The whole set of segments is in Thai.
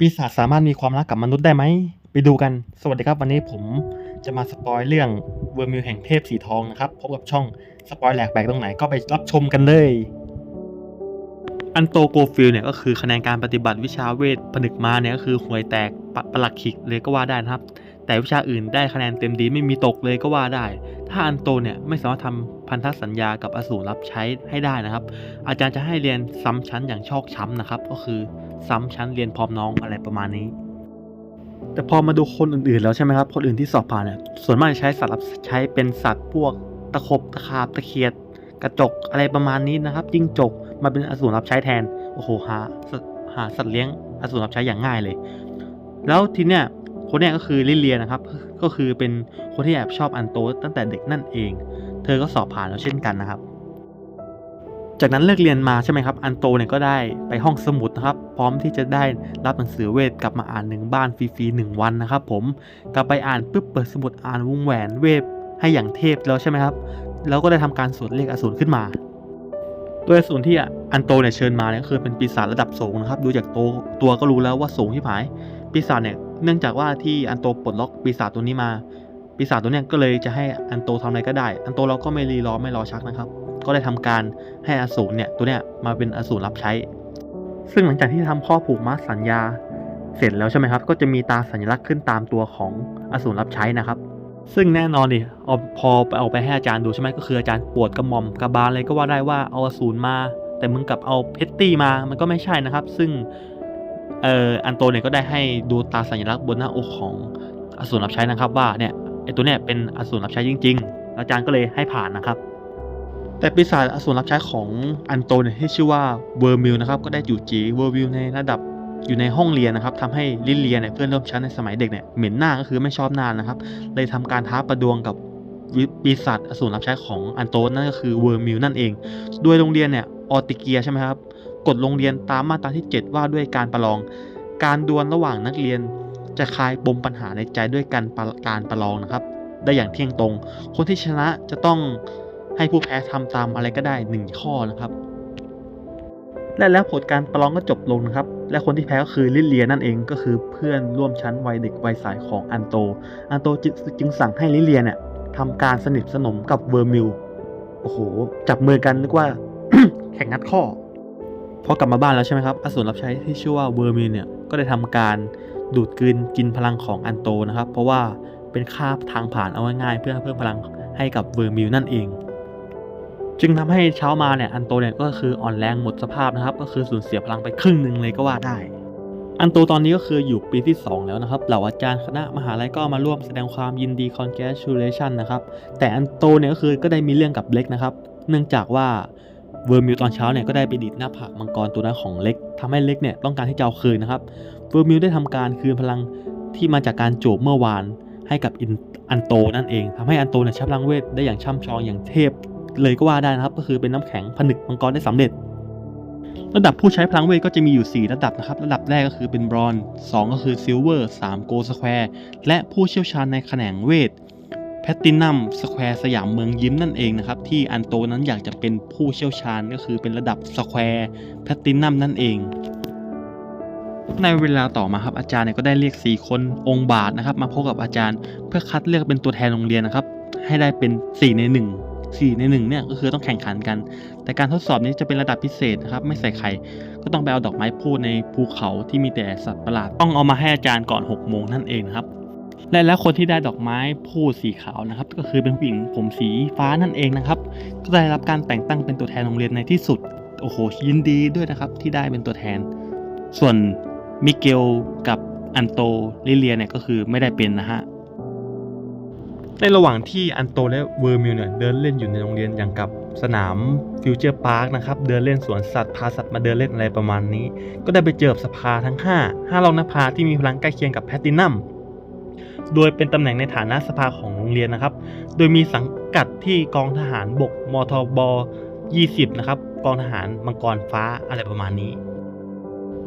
ปีศาจสามารถมีความรักกับมนุษย์ได้ไหม ไปดูกัน สวัสดีครับ วันนี้ผมจะมาสปอยเรื่องเวอร์มิวแห่งเทพสีทองนะครับ พบกับช่องสปอยแหลกแบกตรงไหนก็ไปรับชมกันเลย อันโตโกฟิลเนี่ยก็คือคะแนนการปฏิบัติวิชาเวทผนึกมาเนี่ยก็คือห่วยแตกปประหลักขิกเลยก็ว่าได้นะครับ แต่วิชาอื่นได้คะแนนเต็มดีไม่มีตกเลยก็ว่าได้ ถ้าอันโตเนี่ยไม่สามารถทำ พันธสัญญากับอสูรรับใช้ให้ได้นะครับ อาจารย์จะให้เรียนซ้ำชั้นอย่างชอกช้ำนะครับ ก็คือซ้ำชั้นเรียนพร้อมน้องอะไรประมาณนี้ แต่พอมาดูคนอื่นๆแล้วใช่ไหมครับ คนอื่นที่สอบผ่านเนี่ยส่วนมากจะใช้สัตว์รับใช้เป็นสัตว์พวกตะขบตะขาบตะเคียด กระจกอะไรประมาณนี้นะครับจิ้งจกมาเป็นอสูรรับใช้แทนโอ้โหหาหาสัตว์เลี้ยงอสูรรับใช้อย่างง่ายเลย แล้วทีเนี้ย คนนี้ก็คือลิเลียนะครับ ก็คือเป็นคนที่แอบชอบอันโตตั้งแต่เด็กนั่นเอง เธอก็สอบผ่านแล้วเช่นกันนะครับ จากนั้นเลิกเรียนมาใช่ไหมครับ อันโตเนี่ยก็ได้ไปห้องสมุดนะครับ พร้อมที่จะได้รับหนังสือเวทกลับมาอ่านหนึ่งบ้านฟรีๆหนึ่งวันนะครับ ผมกลับไปอ่านปุ๊บเปิดสมุดอ่านวงแหวนเวทให้อย่างเทพแล้วใช่ไหมครับ แล้วก็ได้ทำการสวดเลขอสูรขึ้นมาโดยอสูรที่อันโตเนี่ยเชิญมาเนี่ยคือเป็นปีศาจระดับสูงนะครับ ดูจากโตวตัวก็รู้แล้วว่าสูงที่ผายปีศาจเนี่ย เนื่องจากว่าที่อันโตปลดล็อกปีศาจตัวนี้มา ปีศาจตัวเนี้ยก็เลยจะให้อันโตทำอะไรก็ได้ อันโตเราก็ไม่รีรอไม่รอชักนะครับ ก็ได้ทำการให้อสูรเนี่ยตัวเนี้ยมาเป็นอสูรรับใช้ ซึ่งหลังจากที่ทำข้อผูกมัดสัญญา เสร็จแล้วใช่ไหมครับ ก็จะมีตาสัญลักษณ์ขึ้นตามตัวของอสูรรับใช้นะครับ ซึ่งแน่นอนดิเอาพอไปเอาไปให้อาจารย์ดูใช่ไหมก็คืออาจารย์ปวดกระหม่อมกระบาลเลยก็ว่าได้ว่าเอาอสูรมา แต่มึงกลับเอาเพชตี้มา มันก็ไม่ใช่นะครับ ซึ่ง เอ่ออันโตเนี่ยก็ได้ให้ดูตาสัญลักษณ์บนหน้าอกของอสูรรับใช้นะครับว่าเนี่ยไอตัวเนี่ยเป็นอสูรรับใช้จริง ๆ อาจารย์ก็เลยให้ผ่านนะครับ แต่ปีศาจอสูรรับใช้ของอันโตเนี่ยที่ชื่อว่าเวอร์มิลนะครับก็ได้อยู่จีเวอร์มิลในระดับอยู่ในห้องเรียนนะครับทำให้ลิเลียเนี่ยเพื่อนร่วมชั้นในสมัยเด็กเนี่ยเหม็นหน้าก็คือไม่ชอบหน้านะครับ เลยทำการท้าประดวงกับปีศาจอสูรรับใช้ของอันโตนั่นก็คือเวอร์มิลนั่นเอง โดยโรงเรียนเนี่ยออติเกียใช่ไหมครับ กฎโรงเรียนตามมาตราที่ 7 ว่าด้วยการประลอง การดวลระหว่างนักเรียน จะคลายปมปัญหาในใจด้วยการประการประลองนะครับ ได้อย่างเที่ยงตรง คนที่ชนะจะต้องให้ผู้แพ้ทำตามอะไรก็ได้หนึ่งข้อนะครับ และแล้วผลการประลองก็จบลงนะครับ และคนที่แพ้ก็คือลิเลียนั่นเองก็คือเพื่อนร่วมชั้นวัยเด็กวัยสายของอันโต อันโตจจึงสั่งให้ลิเลียเนี่ยทำการสนิทสนมกับเวอร์มิล โอ้โห จับมือกันนึกว่า แข่งงัดข้อ พอกลับมาบ้านแล้วใช่ไหมครับอสูรรับใช้ที่ชื่อว่าเวอร์มิลเนี่ยก็ได้ทำการดูดกลืนกินพลังของอันโตนะครับ เพราะว่าเป็นค่าทางผ่านเอาง่ายๆเพื่อเพิ่มพลังให้กับเวอร์มิลนั่นเอง จึงทำให้เช้ามาเนี่ยอันโตเนี่ยก็คืออ่อนแรงหมดสภาพนะครับ ก็คือสูญเสียพลังไปครึ่งหนึ่งเลยก็ว่าได้ อันโตตอนนี้ก็คืออยู่ปีที่ 2 แล้วนะครับเหล่าอาจารย์คณะมหาลัยก็มาร่วมแสดงความยินดี congratulation นะครับแต่อันโตเนี่ยก็คือก็ได้มีเรื่องกับเล็กนะครับ เนื่องจากว่า เวอร์มิลตอนเช้าเนี่ยก็ได้ไปดิดหน้าผากมังกรตัวนั้นของเล็กทำให้เล็กเนี่ยต้องการที่จะเอาคืนนะครับ เวอร์มิลได้ทำการคืนพลังที่มาจากการโจบเมื่อวานให้กับอินอันโตนั่นเองทำให้อันโตเนี่ยใช้พลังเวทได้อย่างช่ำชองอย่างเทพ เลยก็ว่าได้นะครับ ก็คือเป็นน้ำแข็งผนึกมังกรได้สำเร็จ ระดับผู้ใช้พลังเวทก็จะมีอยู่ 4 ระดับนะครับ ระดับแรกก็คือเป็นบรอนซ์2ก็คือซิลเวอร์3โกลสแควร์และผู้เชี่ยวชาญในแขนงเวท แพตตินัมสแควร์สยามเมืองยิ้มนั่นเองนะครับ ที่อันโตนั้นอยากจะเป็นผู้เชี่ยวชาญก็คือเป็นระดับสแควร์แพตตินัมนั่นเอง ในเวลาต่อมาครับอาจารย์เนี่ยก็ได้เรียก 4 คนองค์บาทนะครับ มาพบกับอาจารย์เพื่อคัดเลือกเป็นตัวแทนโรงเรียนนะครับ ให้ได้เป็น 4 ใน 1 4 ใน1เนี่ยก็คือต้องแข่งขันกัน แต่การทดสอบนี้จะเป็นระดับพิเศษนะครับ ไม่ใส่ไข่ ก็ต้องไปเอาดอกไม้พูดในภูเขาที่มีแต่สัตว์ประหลาด ต้องเอามาให้อาจารย์ก่อน 6 โมงนั่นเองนะครับ และแล้วคนที่ได้ดอกไม้พูดสีขาวนะครับ ก็คือเป็นผู้หญิงผมสีฟ้านั่นเองนะครับ ก็ได้รับการแต่งตั้งเป็นตัวแทนโรงเรียนในที่สุด โอ้โหยินดีด้วยนะครับที่ได้เป็นตัวแทน ส่วนมิเกลกับอันโตลิเลียเนี่ยก็คือไม่ได้เป็นนะฮะในระหว่างที่อันโตและเวอร์มิลเนี่ยเดินเล่นอยู่ในโรงเรียนอย่างกับสนามฟิวเจอร์พาร์คนะครับ เดินเล่นสวนสัตว์พาสัตว์มาเดินเล่นอะไรประมาณนี้ ก็ได้ไปเจอกับสภาทั้ง 5 5รองนภาที่มีพลังใกล้เคียงกับแพตตินัม โดยเป็นตำแหน่งในฐานะสภาของโรงเรียนนะครับ โดยมีสังกัดที่กองทหารบกมทบ 20 นะครับ กองทหารมังกรฟ้าอะไรประมาณนี้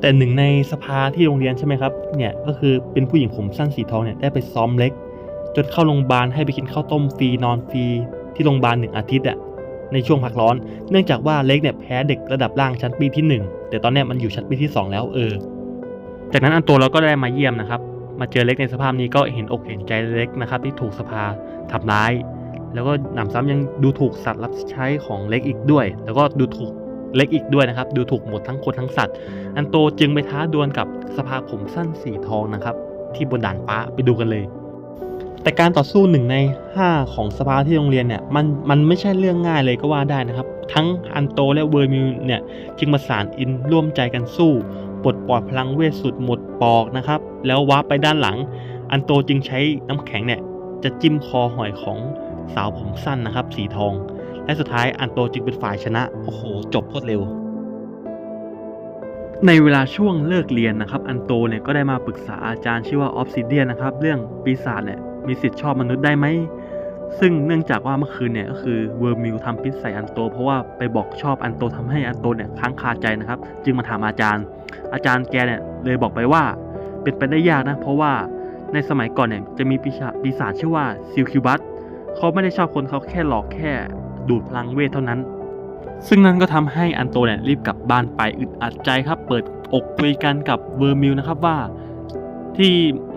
แต่หนึ่งในสภาที่โรงเรียนใช่ไหมครับ เนี่ยก็คือเป็นผู้หญิงผมสั้นสีทองเนี่ยได้ไปซ้อมเล็ก จนเข้าโรงพยาบาลให้ไปกินข้าวต้มฟรีนอนฟรีที่โรงพยาบาลหนึ่งอาทิตย์อะในช่วงพักร้อน เนื่องจากว่าเล็กเนี่ยแพ้เด็กระดับล่างชั้นปีที่ 1 แต่ตอนเนี้ยมันอยู่ชั้นปีที่ 2 แล้วเออ จากนั้นอันโตเราก็ได้มาเยี่ยมนะครับ มาเจอเล็กในสภาพนี้ก็เห็นอกเห็นใจเล็กนะครับ ที่ถูกสภาทำร้าย แล้วก็หนำซ้ำยังดูถูกสัตว์รับใช้ของเล็กอีกด้วย แล้วก็ดูถูกเล็กอีกด้วยนะครับ ดูถูกหมดทั้งคนทั้งสัตว์ อันโตจึงไปท้าดวลกับสภาผมสั้นสีทองนะครับ ที่บนด่านฟ้าไปดูกันเลย แต่การต่อสู้หนึ่งใน 5 ของสภาที่โรงเรียนเนี่ยมันมันไม่ใช่เรื่องง่ายเลยก็ว่าได้นะครับ ทั้งอันโตและเวอร์มิวเนี่ยจึงประสานอินร่วมใจกันสู้ ปลดปล่อยพลังเวทสุดหมดปอกนะครับ แล้ววาร์ปไปด้านหลัง อันโตจึงใช้น้ำแข็งเนี่ยจะจิ้มคอหอยของสาวผมสั้นนะครับ สีทอง และสุดท้ายอันโตจึงเป็นฝ่ายชนะ โอ้โห จบโคตรเร็ว ในเวลาช่วงเลิกเรียนนะครับ อันโตเนี่ยก็ได้มาปรึกษาอาจารย์ชื่อว่าออฟซิเดียนนะครับ เรื่องปีศาจเนี่ยมีสิทธิ์ชอบมนุษย์ได้ไหม ซึ่งเนื่องจากว่าเมื่อคืนเนี่ยก็คือเวอร์มิวทำพิษใส่อันโต เพราะว่าไปบอกชอบอันโตทำให้อันโตเนี่ยค้างคาใจนะครับ จึงมาถามอาจารย์ อาจารย์แกเนี่ยเลยบอกไปว่าเป็นไปได้ยากนะ เพราะว่าในสมัยก่อนเนี่ยจะมีปีศาจปีศาจชื่อว่าซิลคิวบัสเขาไม่ได้ชอบคนเขาแค่หลอกแค่ดูดพลังเวทเท่านั้น ซึ่งนั่นก็ทำให้อันโตเนี่ยรีบกลับบ้านไปอึดอัดใจครับ เปิดอกคุยกันกับเวอร์มิวนะครับว่าที่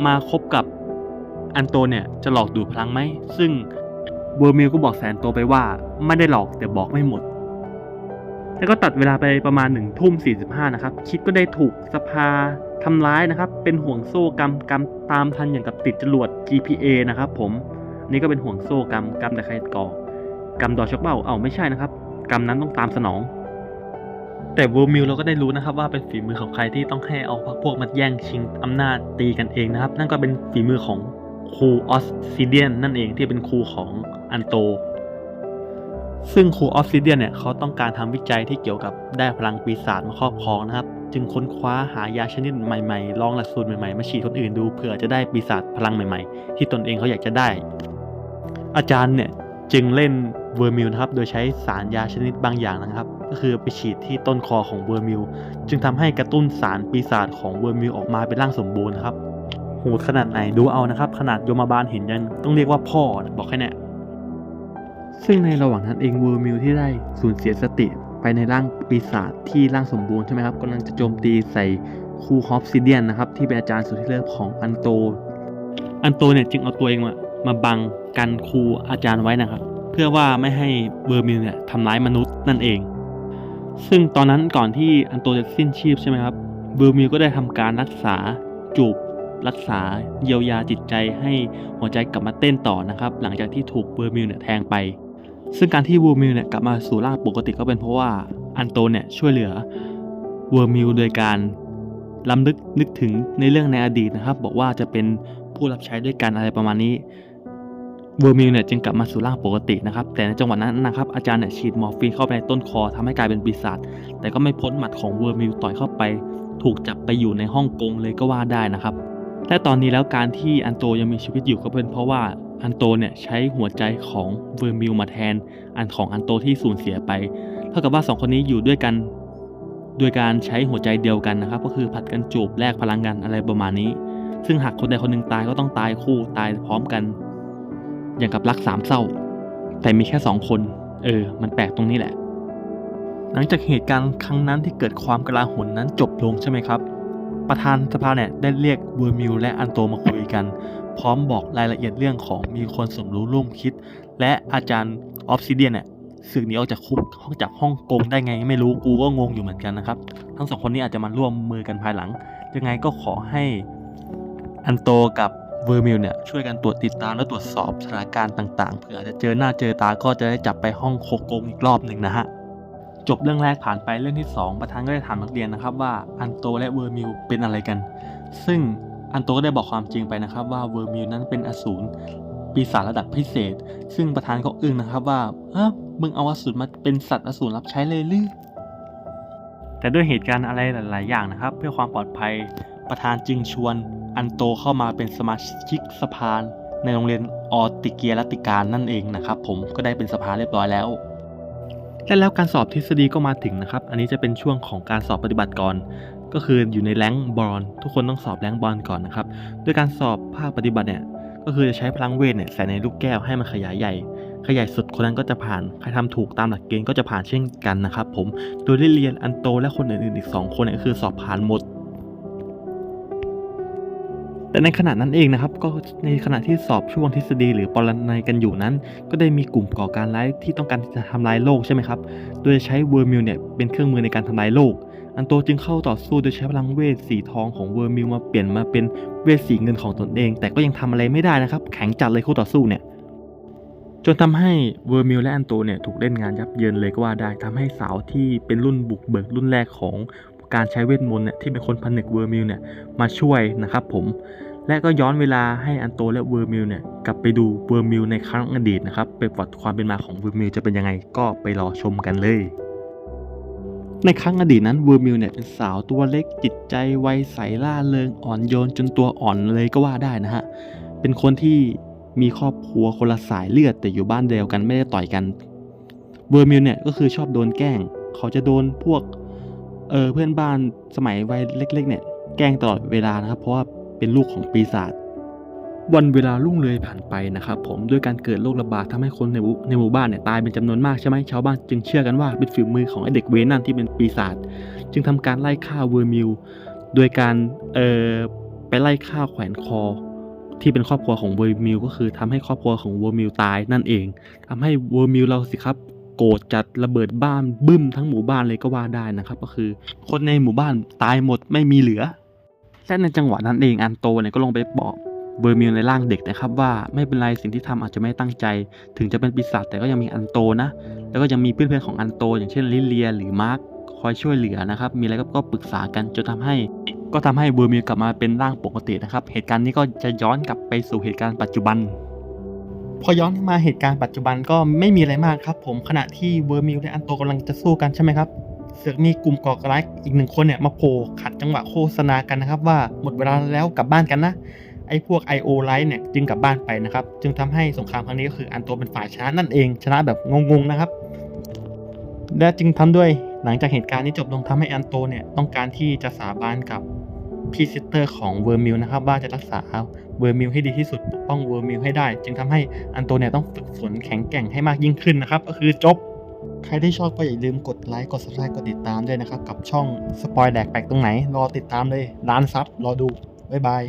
มาคบกับอันโตเนี่ยจะหลอกดูดพลังไหมซึ่ง เวอร์มิวก็บอกแสนโตไปว่าไม่ได้หลอกแต่บอกไม่หมด แล้วก็ตัดเวลาไปประมาณ1นึ่ทุ่มสีนะครับ คิดก็ได้ถูกสภาทำร้ายนะครับ เป็นห่วงโซ่กรรมกรรมตามทันอย่างกับติดจรวด GPA นะครับผมนี่ก็เป็นห่วงโซ่กรรมกรรมแต่ใครก่อกรรมดอช็อกเบ้าเอาไม่ใช่นะครับ กรรมนั้นต้องตามสนอง แต่เวูมิลเราก็ได้รู้นะครับว่าเป็นฝีมือของใครที่ต้องให้เอาพวกพวกมาแย่งชิงอำนาจตีกันเองนะครับ นั่นก็เป็นฝีมือของ ครูออสซิเดียนนั่นเองที่เป็นครูของอันโต ซึ่งครูออสซิเดียนเนี่ยเขาต้องการทำวิจัยที่เกี่ยวกับได้พลังปีศาจมาครอบครองนะครับ จึงค้นคว้าหายาชนิดใหม่ๆ ลองหลักสูตรใหม่ๆ มาฉีดคนอื่นดูเผื่อจะได้ปีศาจพลังใหม่ๆ ที่ตนเองเขาอยากจะได้ อาจารย์เนี่ยจึงเล่นเวอร์มิลนะครับ โดยใช้สารยาชนิดบางอย่างนะครับ ก็คือไปฉีดที่ต้นคอของเวอร์มิล จึงทำให้กระตุ้นสารปีศาจของเวอร์มิลออกมาเป็นร่างสมบูรณ์นะครับ โหดขนาดไหนดูเอานะครับ ขนาดโยมบาลเห็นยังต้องเรียกว่าพ่อบอกแค่เนี้ยซึ่งในระหว่างนั้นเองเวอร์มิลที่ได้สูญเสียสติไปในร่างปีศาจที่ร่างสมบูรณ์ใช่ไหมครับกำลังจะโจมตีใส่ครูฮอปซิเดียนนะครับ ที่เป็นอาจารย์สุดที่เลิศของอันโต อันโตเนี่ยจึงเอาตัวเองมามาบังกันครูอาจารย์ไว้นะครับ เพื่อว่าไม่ให้เบอร์มิลเนี่ยทำร้ายมนุษย์นั่นเอง ซึ่งตอนนั้นก่อนที่อันโตจะสิ้นชีพใช่ไหมครับเบอร์มิลก็ได้ทำการรักษาจูบ รักษาเยียวยาจิตใจให้หัวใจกลับมาเต้นต่อนะครับ หลังจากที่ถูกเบอร์มิลเนี่ยแทงไป ซึ่งการที่เบอร์มิลเนี่ยกลับมาสู่ร่างปกติก็เป็นเพราะว่าอันโตเนี่ยช่วยเหลือเบอร์มิลโดยการล้ำลึกนึกถึงในเรื่องในอดีตนะครับ บอกว่าจะเป็นผู้รับใช้ด้วยกันอะไรประมาณนี้เวอร์มิลเนี่ยจึงกลับมาสู่ร่างปกตินะครับ แต่ในจังหวะนั้นนะครับอาจารย์เนี่ยฉีดมอร์ฟีนเข้าไปในต้นคอทำให้กลายเป็นปีศาจแต่ก็ไม่พ้นหมัดของเวอร์มิลต่อยเข้าไป ถูกจับไปอยู่ในฮ่องกงเลยก็ว่าได้นะครับ และตอนนี้แล้วการที่อันโตยังมีชีวิตอยู่ก็เป็นเพราะว่าอันโตเนี่ยใช้หัวใจของเวอร์มิลมาแทนอันของอันโตที่สูญเสียไปเท่ากับว่าสองคนนี้อยู่ด้วยกันโดยการใช้หัวใจเดียวกันนะครับ ก็คือผัดกันจูบแลกพลังกันอะไรประมาณนี้ ซึ่งหากคนใดคนหนึ่งตายก็ต้องตายคู่ตายพร้อมกัน อย่างกับรักสามเศร้า แต่มีแค่สองคน เออ มันแปลกตรงนี้แหละ หลังจากเหตุการณ์ครั้งนั้นที่เกิดความกลาหนนั้นจบลงใช่ไหมครับ ประธานสภาเนี่ยได้เรียกเวอร์มิลและอันโตมาคุยกัน พร้อมบอกรายละเอียดเรื่องของมีคนสมรู้ร่วมคิด และอาจารย์ออฟซิเดียนเนี่ยสึกหนีออกจากคุกห้องจากฮ่องกงได้ไงไม่รู้กูก็งงอยู่เหมือนกันนะครับ ทั้งสองคนนี้อาจจะมาร่วมมือกันภายหลัง ยังไงก็ขอให้อันโตกับเวอร์มิลเนี่ยช่วยกันตรวจติดตามและตรวจสอบสถานการณ์ต่างๆเผื่อจะเจอหน้าเจอตาก็จะได้จับไปห้องโคกงอีกรอบหนึ่งนะฮะ จบเรื่องแรกผ่านไปเรื่องที่ 2 ประธานก็ได้ถามนักเรียนนะครับว่าอันโตและเวอร์มิลเป็นอะไรกัน ซึ่งอันโตก็ได้บอกความจริงไปนะครับว่าเวอร์มิลนั้นเป็นอสูรปีศาจระดับพิเศษ ซึ่งประธานก็อึ้งนะครับว่าเออมึงเอาอสูรมาเป็นสัตว์อสูรรับใช้เลยหรือแต่ด้วยเหตุการณ์อะไรหลาย ๆ อย่างนะครับ เพื่อความปลอดภัยประธานจึงชวนอันโตเข้ามาเป็นสมาชิกสภาในโรงเรียนออติเกียรติการนั่นเองนะครับ ผมก็ได้เป็นสภาเรียบร้อยแล้ว และแล้วการสอบทฤษฎีก็มาถึงนะครับ อันนี้จะเป็นช่วงของการสอบปฏิบัติก่อนก็คืออยู่ในแรงบอลทุกคนต้องสอบแรงบอลก่อนนะครับด้วยการสอบภาคปฏิบัติเนี่ยก็คือจะใช้พลังเวทเนี่ยใส่ในลูกแก้วให้มันขยายใหญ่ ขยายสุดคนนั้นก็จะผ่าน ใครทำถูกตามหลักเกณฑ์ก็จะผ่านเช่นกันนะครับผม โดยได้เรียนอันโตและคนอื่นๆอีก 2 คนเนี่ยคือสอบผ่านหมด แต่ในขณะนั้นเองนะครับก็ในขณะที่สอบช่วงทฤษฎีหรือปรนัยกันอยู่นั้น ก็ได้มีกลุ่มก่อการร้ายที่ต้องการจะทำลายโลกใช่ไหมครับ โดยใช้เวอร์มิลเนี่ยเป็นเครื่องมือในการทำลายโลก อันโตจึงเข้าต่อสู้โดยใช้พลังเวทสีทองของเวอร์มิลมาเปลี่ยนมาเป็นเวทสีเงินของตนเอง แต่ก็ยังทำอะไรไม่ได้นะครับ แข็งจัดเลยคู่ต่อสู้เนี่ยจนทำให้เวอร์มิลและอันโตเนี่ยถูกเล่นงานยับเยินเลยก็ว่าได้ทำให้สาวที่เป็นรุ่นบุกเบิกรุ่นแรกของ การใช้เวทมนต์เนี่ยที่เป็นคนผนึกเวอร์มิลเนี่ยมาช่วยนะครับผมและก็ย้อนเวลาให้อันโตและเวอร์มิลเนี่ยกลับไปดูเวอร์มิลในครั้งอดีตนะครับไปประวัติความเป็นมาของเวอร์มิลจะเป็นยังไงก็ไปรอชมกันเลยในครั้งอดีตนั้นเวอร์มิลเนี่ยเป็นสาวตัวเล็กจิตใจไวใสล่าเริงอ่อนโยนจนตัวอ่อนเลยก็ว่าได้นะฮะ เป็นคนที่มีครอบครัวคนละสายเลือดแต่อยู่บ้านเดียวกันไม่ได้ต่อยกัน เวอร์มิลเนี่ยก็คือชอบโดนแกล้ง เขาจะโดนพวก เออเพื่อนบ้านสมัยวัยเล็ก ๆ เนี่ย แกล้งตลอดเวลานะครับ เพราะว่าเป็นลูกของปีศาจวันเวลาลุ่งเลยผ่านไปนะครับผมด้วยการเกิดโรคระบาดทำให้คนในในหมู่บ้านเนี่ยตายเป็นจำนวนมากใช่ไหมชาวบ้านจึงเชื่อกันว่าเป็นฝีมือของไอเด็กเวนั่นที่เป็นปีศาจจึงทำการไล่ฆ่าเวอร์มิลโดยการเอ่อไปไล่ฆ่าแขวนคอ ที่เป็นครอบครัวของเวอร์มิลก็คือทำให้ครอบครัวของเวอร์มิลตายนั่นเองทำให้เวอร์มิลเราสิครับ โกรธจัดระเบิดบ้านบึ้มทั้งหมู่บ้านเลยก็ว่าได้นะครับ ก็คือคนในหมู่บ้านตายหมดไม่มีเหลือ และในจังหวะนั้นเองอันโตเนี่ยก็ลงไปบอกเบอร์มิลในร่างเด็กนะครับว่าไม่เป็นไรสิ่งที่ทำอาจจะไม่ตั้งใจ ถึงจะเป็นปีศาจแต่ก็ยังมีอันโตนะ แล้วก็ยังมีเพื่อนๆของอันโต อย่างเช่นลิเลีย หรือมาร์คคอยช่วยเหลือนะครับมีอะไรก็ก็ปรึกษากันจนทำให้ ก็ทำให้เบอร์มิลกลับมาเป็นร่างปกตินะครับเหตุการณ์นี้ก็จะย้อนกลับไปสู่เหตุการณ์ปัจจุบัน พอย้อนมาเหตุการณ์ปัจจุบันก็ไม่มีอะไรมากครับ ผมขณะที่เวอร์มิลและอันโตกำลังจะสู้กันใช่ไหมครับเสือกมีกลุ่มก่อกร้ายอีกหนึ่งคนเนี่ยมาโผล่ขัดจังหวะโฆษณากันนะครับ ว่าหมดเวลาแล้วกลับบ้านกันนะไอ้พวก IO Light เนี่ยจึงกลับบ้านไปนะครับ จึงทำให้สงครามครั้งนี้ก็คืออันโตเป็นฝ่ายชนะนั่นเอง ชนะแบบงงๆนะครับ และจึงทำด้วยหลังจากเหตุการณ์นี้จบลงทำให้อันโตเนี่ยต้องการที่จะสาบานกับ พี่ซิสเตอร์ของเวอร์มิลนะครับว่าจะรักษาเวอร์มิลให้ดีที่สุดปกป้องเวอร์มิลให้ได้ จึงทำให้อันโตเนี่ยต้องฝึกฝนแข็งแกร่งให้มากยิ่งขึ้นนะครับ ก็คือจบ ใครที่ชอบก็อย่าลืมกดไลค์กด subscribe กดติดตามด้วยนะครับ กับช่องสปอยแดกแปลกตรงไหน รอติดตามเลยล้านซับรอดูบ๊ายบาย